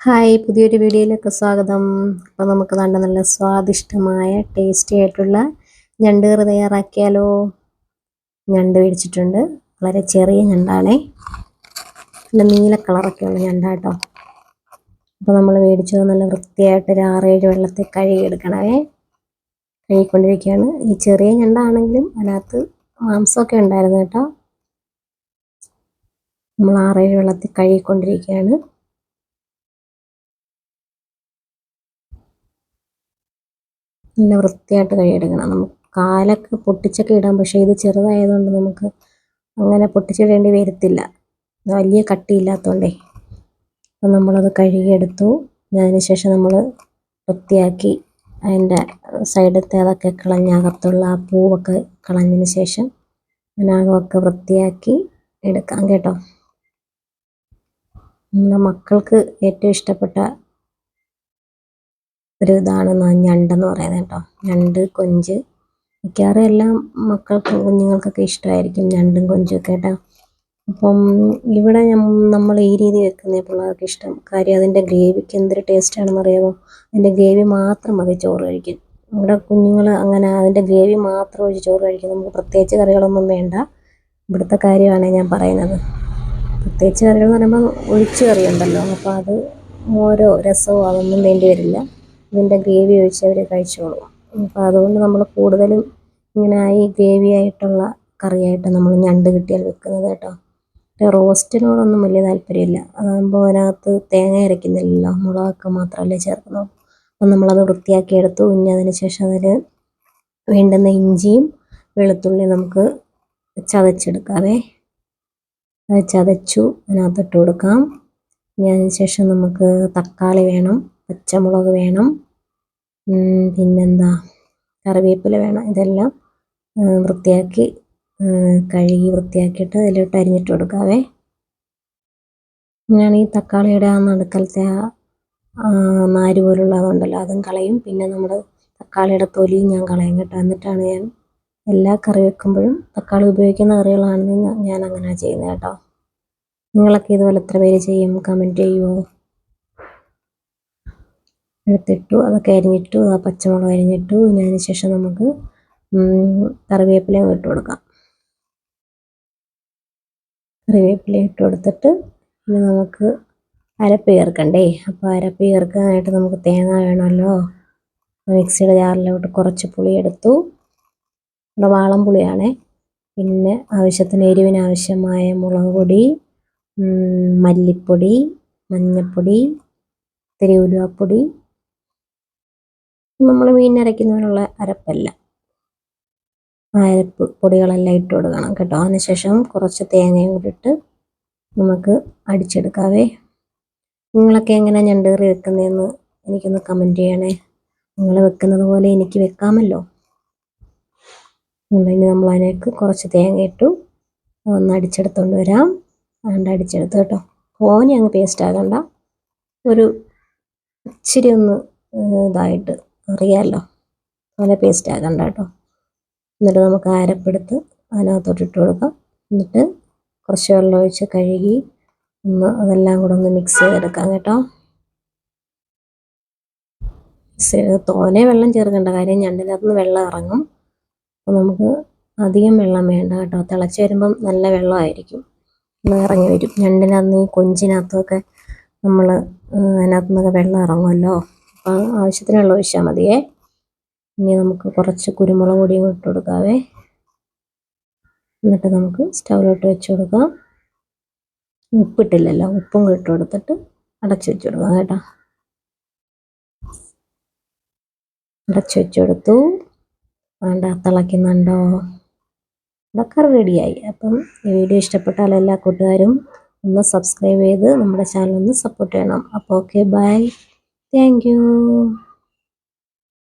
Hi പുതിയൊരു വീഡിയോയിലേക്ക് സ്വാഗതം. അപ്പോൾ നമുക്ക് നല്ല നല്ല സ്വാദിഷ്ടമായ ടേസ്റ്റി ആയിട്ടുള്ള ഞണ്ട് കറി തയ്യാറാക്കിയാലോ? ഞണ്ട് മേടിച്ചിട്ടുണ്ട്. വളരെ ചെറിയ ഞണ്ടാണേ. നല്ല നീല കളറൊക്കെയുള്ള ഞണ്ടാട്ടോ. അപ്പോൾ നമ്മൾ മേടിച്ചത് നല്ല വൃത്തിയായിട്ട് ഒരു ആറേഴ് വെള്ളത്തിൽ കഴുകിയെടുക്കണമേ. കഴുകിക്കൊണ്ടിരിക്കുകയാണ്. ഈ ചെറിയ ഞണ്ടാണെങ്കിലും അതിനകത്ത് മാംസമൊക്കെ ഉണ്ടായിരുന്നു കേട്ടോ. നമ്മൾ ആറേഴ് വെള്ളത്തിൽ കഴുകിക്കൊണ്ടിരിക്കുകയാണ്. നല്ല വൃത്തിയായിട്ട് കഴുകിയെടുക്കണം നമുക്ക് കാലൊക്കെ പൊട്ടിച്ചൊക്കെ ഇടാം. പക്ഷേ ഇത് ചെറുതായതുകൊണ്ട് നമുക്ക് അങ്ങനെ പൊട്ടിച്ചിടേണ്ടി വരത്തില്ല. വലിയ കട്ടിയില്ലാത്തതുകൊണ്ടേ അപ്പം നമ്മളത് കഴുകിയെടുത്തു. അതിന് ശേഷം നമ്മൾ വൃത്തിയാക്കി അതിന്റെ സൈഡത്തെ അതൊക്കെ കളഞ്ഞ് അകത്തുള്ള ആ പൂവൊക്കെ കളഞ്ഞതിന് ശേഷം അതിനകമൊക്കെ വൃത്തിയാക്കി എടുക്കാം കേട്ടോ. നമ്മുടെ മക്കൾക്ക് ഏറ്റവും ഇഷ്ടപ്പെട്ട ഒരു ഇതാണ് ഞണ്ടെന്ന് പറയുന്നത് കേട്ടോ. ഞണ്ട് കൊഞ്ച്. മിക്കവാറും എല്ലാം മക്കൾക്കും കുഞ്ഞുങ്ങൾക്കൊക്കെ ഇഷ്ടമായിരിക്കും ഞണ്ടും കൊഞ്ചും ഒക്കെ കേട്ടോ. അപ്പം ഇവിടെ നമ്മൾ ഈ രീതി വെക്കുന്ന പിള്ളേർക്ക് ഇഷ്ടം. കാര്യം അതിന്റെ ഗ്രേവിക്ക് എന്തൊരു ടേസ്റ്റാണെന്ന് അറിയാമോ? അതിന്റെ ഗ്രേവി മാത്രം മതി ചോറ് കഴിക്കും ഇവിടെ കുഞ്ഞുങ്ങൾ അങ്ങനെ അതിന്റെ ഗ്രേവി മാത്രം ഒഴിച്ച് ചോറ് കഴിക്കും. നമുക്ക് പ്രത്യേകിച്ച് കറികളൊന്നും വേണ്ട. ഇവിടുത്തെ കാര്യമാണ് ഞാൻ പറയുന്നത്. പ്രത്യേകിച്ച് കറികൾ എന്ന് പറയുമ്പോൾ ഒഴിച്ച് കറിയുണ്ടല്ലോ. അപ്പോൾ അത് ഓരോ രസവും അതൊന്നും വേണ്ടി വരില്ല. ഇതിന്റെ ഗ്രേവി ഒഴിച്ച് അവർ കഴിച്ചോളും. അപ്പോൾ അതുകൊണ്ട് നമ്മൾ കൂടുതലും ഇങ്ങനെ ഈ ഗ്രേവി ആയിട്ടുള്ള കറിയായിട്ട് നമ്മൾ ഞണ്ട് കിട്ടിയാൽ വെക്കുന്നത് കേട്ടോ. റോസ്റ്റിനോടൊന്നും വലിയ താല്പര്യമില്ല. അതാകുമ്പോൾ അതിനകത്ത് തേങ്ങ അരയ്ക്കുന്നില്ലല്ലോ. മുളകൊക്കെ മാത്രമല്ലേ ചേർക്കുന്നു അപ്പം നമ്മളത് വൃത്തിയാക്കി എടുത്തു. ഇനി അതിന് ശേഷം അതിൽ വേണ്ടുന്ന ഇഞ്ചിയും വെളുത്തുള്ളി നമുക്ക് ചതച്ചെടുക്കാവേ. അത് ചതച്ചു അതിനകത്തിട്ട് കൊടുക്കാം. ഇനി അതിന് ശേഷം നമുക്ക് തക്കാളി വേണം. പച്ചമുളക് വേണം. പിന്നെന്താ? കറിവേപ്പില വേണം. ഇതെല്ലാം വൃത്തിയാക്കി കഴുകി വൃത്തിയാക്കിയിട്ട് അതിലോട്ട് അരിഞ്ഞിട്ട് കൊടുക്കാവേ. ഞാൻ ഈ തക്കാളിയുടെ ആ നടുക്കലത്തെ ആ നാര് പോലുള്ളതുണ്ടല്ലോ അതും കളയും. പിന്നെ നമ്മൾ തക്കാളിയുടെ തൊലിയും ഞാൻ കളയും കേട്ടോ. എന്നിട്ടാണ് ഞാൻ എല്ലാ കറി വെക്കുമ്പോഴും തക്കാളി ഉപയോഗിക്കുന്ന കറികളാണെന്ന് ഞാൻ അങ്ങനെ ചെയ്യുന്നത് കേട്ടോ. നിങ്ങളൊക്കെ ഇതുപോലെ എത്ര പേര് ചെയ്യും? കമന്റ് ചെയ്യുമോ എടുത്തിട്ടു അതൊക്കെ അരിഞ്ഞിട്ടു ആ പച്ചമുളക് അരിഞ്ഞിട്ടു ഇനി അതിന് ശേഷം നമുക്ക് കറിവേപ്പിലയും ഇട്ട് കൊടുക്കാം. കറിവേപ്പില ഇട്ട് കൊടുത്തിട്ട് ഇനി നമുക്ക് അരപ്പ് ചേർക്കണ്ടേ? അപ്പോൾ അരപ്പ് ചേർക്കാനായിട്ട് നമുക്ക് തേങ്ങ വേണമല്ലോ. മിക്സിയുടെ ജാറിലോട്ട് കുറച്ച് പുളി എടുത്തു. ഇവിടെ വാളം പുളിയാണേ. പിന്നെ ആവശ്യത്തിന് എരിവിനാവശ്യമായ മുളക് പൊടി മല്ലിപ്പൊടി മഞ്ഞൾപ്പൊടി ഇത്തിരി ഉലുവാപ്പൊടി നമ്മൾ മീൻ അരയ്ക്കുന്നതിനുള്ള അരപ്പല്ല. അരപ്പ് പൊടികളെല്ലാം ഇട്ട് കൊടുക്കണം കേട്ടോ. അതിനുശേഷം കുറച്ച് തേങ്ങയും കൂടി നമുക്ക് അടിച്ചെടുക്കാവേ. നിങ്ങളൊക്കെ എങ്ങനെ ഞണ്ടുകറി വെക്കുന്നതെന്ന് എനിക്കൊന്ന് കമന്റ് ചെയ്യണേ. നിങ്ങൾ വെക്കുന്നത് പോലെ എനിക്ക് വെക്കാമല്ലോ. ഉണ്ടെങ്കിൽ നമ്മൾ അതിനേക്ക് കുറച്ച് തേങ്ങ ഇട്ടു. ഒന്ന് അടിച്ചെടുത്തുകൊണ്ട് വരാം. അതുകൊണ്ട് അടിച്ചെടുത്ത് കേട്ടോ. ഫോനി അങ്ങ് പേസ്റ്റ് ആകണ്ട. ഒരു ഇച്ചിരി ഒന്ന് ഇതായിട്ട് അറിയാമല്ലോ അങ്ങനെ പേസ്റ്റ് ആക്കണ്ട കേട്ടോ എന്നിട്ട് നമുക്ക് അരപ്പെടുത്ത് അതിനകത്തോട്ട് ഇട്ട് കൊടുക്കാം. എന്നിട്ട് കുറച്ച് വെള്ളം ഒഴിച്ച് കഴുകി ഒന്ന് അതെല്ലാം കൂടെ ഒന്ന് മിക്സ് ചെയ്തെടുക്കാം കേട്ടോ. മിക്സ് ചെയ്ത് തോനെ വെള്ളം ചേർക്കേണ്ട കാര്യം ഞണ്ടിനകത്ത് നിന്ന് വെള്ളം ഇറങ്ങും. അപ്പോൾ നമുക്ക് അധികം വെള്ളം വേണ്ട കേട്ടോ. തിളച്ച് വരുമ്പം നല്ല വെള്ളമായിരിക്കും. ഒന്ന് ഇറങ്ങി വരും. ഞണ്ടിനകത്ത് നിന്ന് ഈ കൊഞ്ചിനകത്തൊക്കെ നമ്മൾ അതിനകത്തു നിന്നൊക്കെ വെള്ളം ഇറങ്ങുമല്ലോ. ആവശ്യത്തിന് വെള്ളം ഒഴിച്ചാൽ മതിയേ. ഇനി നമുക്ക് കുറച്ച് കുരുമുളക് പൊടിയും ഇട്ട് കൊടുക്കാവേ. എന്നിട്ട് നമുക്ക് സ്റ്റൗവിലോട്ട് വെച്ച് കൊടുക്കാം. ഉപ്പിട്ടില്ലല്ലോ ഉപ്പും ഇട്ട് കൊടുത്തിട്ട് അടച്ചു വെച്ച് കൊടുക്കാം കേട്ടോ. അടച്ചു വെച്ച് കൊടുത്തു. വേണ്ട തിളയ്ക്കുന്നുണ്ടോ? ഇതൊക്കെ റെഡിയായി. അപ്പം ഈ വീഡിയോ ഇഷ്ടപ്പെട്ടാൽ എല്ലാ കൂട്ടുകാരും ഒന്ന് സബ്സ്ക്രൈബ് ചെയ്ത് നമ്മുടെ ചാനൽ ഒന്ന് സപ്പോർട്ട് ചെയ്യണം. അപ്പോൾ ഓക്കെ ബൈ. You.